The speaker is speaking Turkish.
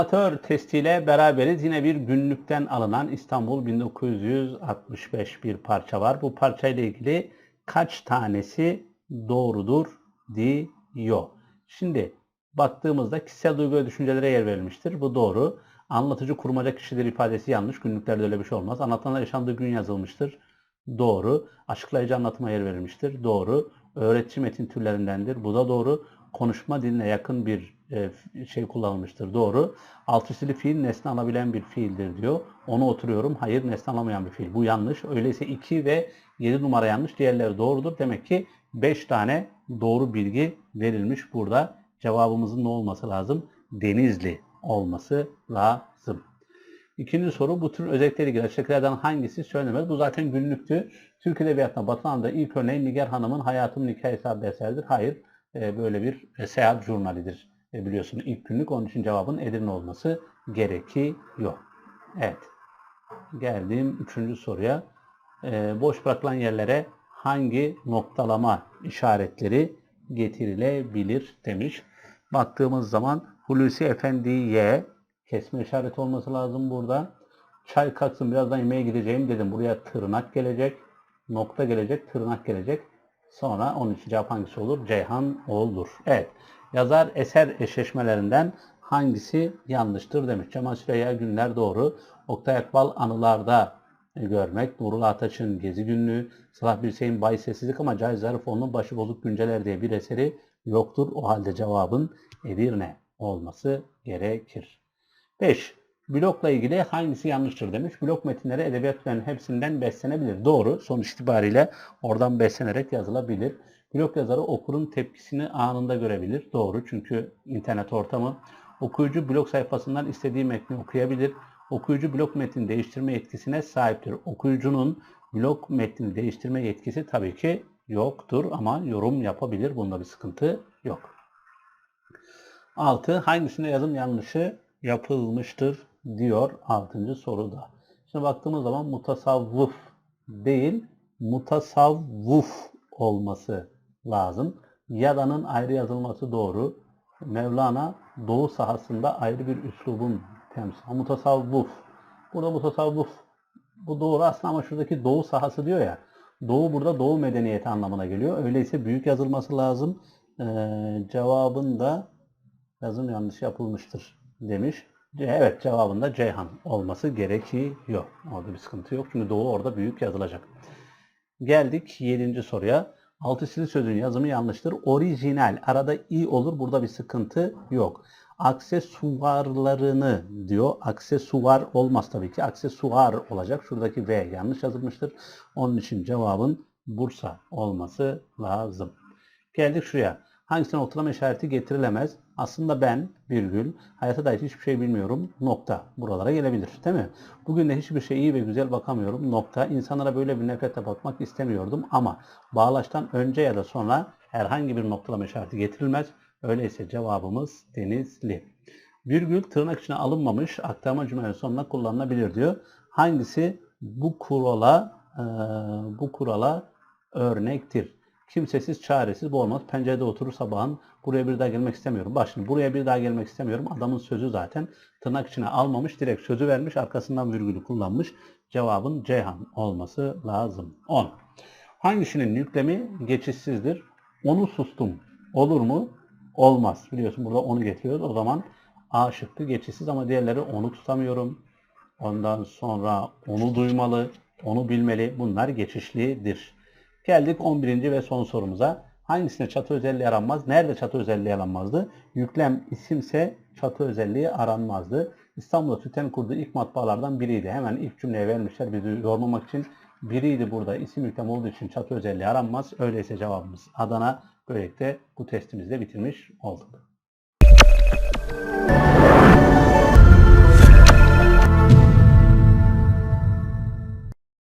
Amatör testiyle beraberiz. Yine bir günlükten alınan İstanbul 1965 bir parça var. Bu parçayla ilgili kaç tanesi doğrudur diyor. Şimdi baktığımızda kişisel duygu ve düşüncelere yer verilmiştir. Bu doğru. Anlatıcı kurmaca kişidir ifadesi yanlış. Günlüklerde öyle bir şey olmaz. Anlatılanlar yaşandığı gün yazılmıştır. Doğru. Açıklayıcı anlatıma yer verilmiştir. Doğru. Öğretici metin türlerindendir. Bu da doğru. Konuşma diline yakın bir e, şey kullanılmıştır. Doğru. Alt üstü fiil nesne alabilen bir fiildir diyor. Onu oturuyorum. Hayır nesne alamayan bir fiil. Bu yanlış. Öyleyse 2 ve 7 numara yanlış. Diğerleri doğrudur. Demek ki 5 tane doğru bilgi verilmiş burada. Cevabımızın ne olması lazım? Denizli olması lazım. İkinci soru bu tür özellikleri ilgili aşağıdakilerden hangisi söylemez? Bu zaten günlüktü. Türk Edebiyatı'na batılanında ilk örneğin Nigar Hanım'ın Hayatımın Hikayesi adlı eseridir. Hayır, böyle bir e, seyahat jurnalidir. E, biliyorsunuz ilk günlük onun için cevabın Edirne olması gerekiyor. Evet. Geldiğim üçüncü soruya. E, boş bırakılan yerlere hangi noktalama işaretleri getirilebilir demiş. Baktığımız zaman Hulusi Efendi'ye kesme işareti olması lazım burada. Çay kalksın birazdan yemeğe gideceğim dedim. Buraya tırnak gelecek. Nokta gelecek, tırnak gelecek. Sonra onun için cevap hangisi olur? Ceyhan olur. Evet. Yazar eser eşleşmelerinden hangisi yanlıştır demiş. Cemal Süreyya Günler doğru. Oktay Akbal anılarda görmek. Nurullah Ataç'ın Gezi Günlüğü. Salah Bilsey'in Bay Sessizlik ama Cahit Zarifoğlu'nun Başı Bozuk Günceler diye bir eseri yoktur. O halde cevabın Edirne olması gerekir. 5. Blokla ilgili hangisi yanlıştır demiş. Blok metinleri edebiyat türlerinin hepsinden beslenebilir. Doğru. Sonuç itibariyle oradan beslenerek yazılabilir. Blok yazarı okurun tepkisini anında görebilir. Doğru. Çünkü internet ortamı. Okuyucu blok sayfasından istediği metni okuyabilir. Okuyucu blok metni değiştirme yetkisine sahiptir. Okuyucunun blok metni değiştirme yetkisi tabii ki yoktur ama yorum yapabilir. Bunda bir sıkıntı yok. 6. Hangisinde yazım yanlışı yapılmıştır diyor 6. soruda. Şimdi baktığımız zaman mutasavvuf değil mutasavvuf olması lazım. Yada'nın ayrı yazılması doğru. Mevlana doğu sahasında ayrı bir üslubun temsil. Mutasavvuf. Burada mutasavvuf. Bu doğru aslında ama şuradaki doğu sahası diyor ya. Doğu burada doğu medeniyeti anlamına geliyor. Öyleyse büyük yazılması lazım. Ee, cevabın da yazım yanlış yapılmıştır demiş. Evet cevabında Ceyhan olması gerekiyor. Orada bir sıkıntı yok. Çünkü doğu orada büyük yazılacak. Geldik 7. soruya. Altı çizili sözün yazımı yanlıştır. Orijinal. Arada i olur. Burada bir sıkıntı yok. Aksesuarlarını diyor. Aksesuar olmaz tabii ki. Aksesuar olacak. Şuradaki V yanlış yazılmıştır. Onun için cevabın Bursa olması lazım. Geldik şuraya. Hangisine noktalama işareti getirilemez? Aslında ben virgül hayata dair hiçbir şey bilmiyorum nokta buralara gelebilir değil mi? Bugün de hiçbir şey iyi ve güzel bakamıyorum nokta. İnsanlara böyle bir nefretle bakmak istemiyordum ama bağlaçtan önce ya da sonra herhangi bir noktalama işareti getirilmez. Öyleyse cevabımız Denizli. Virgül tırnak içine alınmamış aktarma cümlenin sonuna kullanılabilir diyor. Hangisi bu kurala e, bu kurala örnektir? Kimsesiz, çaresiz bu olmaz. Pencerede oturur sabahın. Buraya bir daha gelmek istemiyorum. Bak şimdi buraya bir daha gelmek istemiyorum. Adamın sözü zaten tırnak içine almamış. Direkt sözü vermiş. Arkasından virgülü kullanmış. Cevabın Ceyhan olması lazım. 10. Hangisinin yüklemi geçişsizdir? Onu sustum. Olur mu? Olmaz. Biliyorsun burada onu getiriyoruz. O zaman A şıkkı geçişsiz ama diğerleri onu tutamıyorum. Ondan sonra onu duymalı, onu bilmeli. Bunlar geçişlidir. Geldik 11. ve son sorumuza. Hangisine çatı özelliği aranmaz? Nerede çatı özelliği aranmazdı? Yüklem isimse çatı özelliği aranmazdı. İstanbul'da TÜTEN kurduğu ilk matbaalardan biriydi. Hemen ilk cümleye vermişler bizi yormamak için. Biriydi burada. İsim yüklem olduğu için çatı özelliği aranmaz. Öyleyse cevabımız Adana. Böylelikle bu testimizi de bitirmiş olduk.